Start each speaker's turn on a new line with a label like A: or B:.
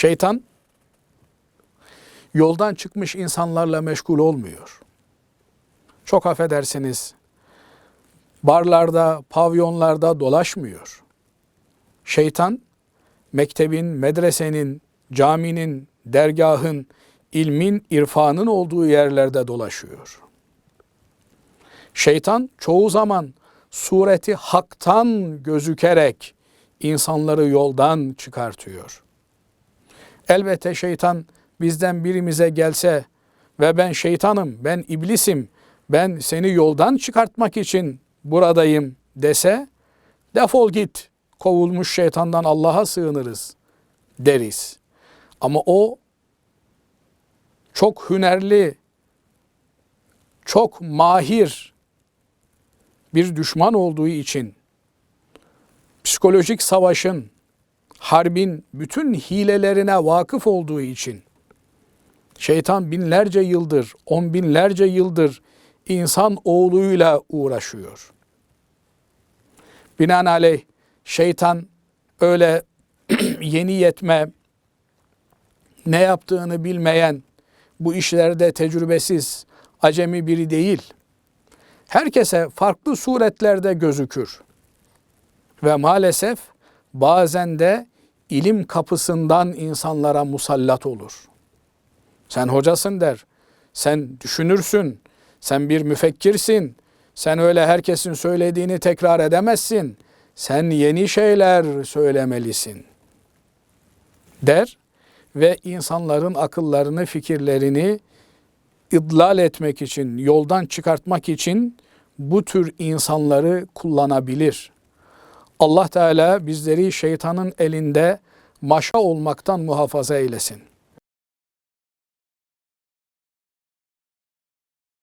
A: Şeytan yoldan çıkmış insanlarla meşgul olmuyor. Çok affedersiniz. Barlarda, pavyonlarda dolaşmıyor. Şeytan mektebin, medresenin, caminin, dergahın, ilmin, irfanın olduğu yerlerde dolaşıyor. Şeytan çoğu zaman sureti haktan gözükerek insanları yoldan çıkartıyor. Elbette şeytan bizden birimize gelse ve ben şeytanım, ben iblisim, ben seni yoldan çıkartmak için buradayım dese defol git, kovulmuş şeytandan Allah'a sığınırız deriz. Ama o çok hünerli, çok mahir bir düşman olduğu için psikolojik savaşın, harbin bütün hilelerine vakıf olduğu için şeytan binlerce yıldır, on binlerce yıldır insan oğluyla uğraşıyor. Binaenaleyh şeytan öyle yeni yetme, ne yaptığını bilmeyen, bu işlerde tecrübesiz, acemi biri değil. Herkese farklı suretlerde gözükür. Ve maalesef bazen de ilim kapısından insanlara musallat olur. Sen hocasın der, sen düşünürsün, sen bir müfekkirsin, sen öyle herkesin söylediğini tekrar edemezsin, sen yeni şeyler söylemelisin der ve insanların akıllarını, fikirlerini idlal etmek için, yoldan çıkartmak için bu tür insanları kullanabilir. Allah Teala bizleri şeytanın elinde maşa olmaktan muhafaza eylesin.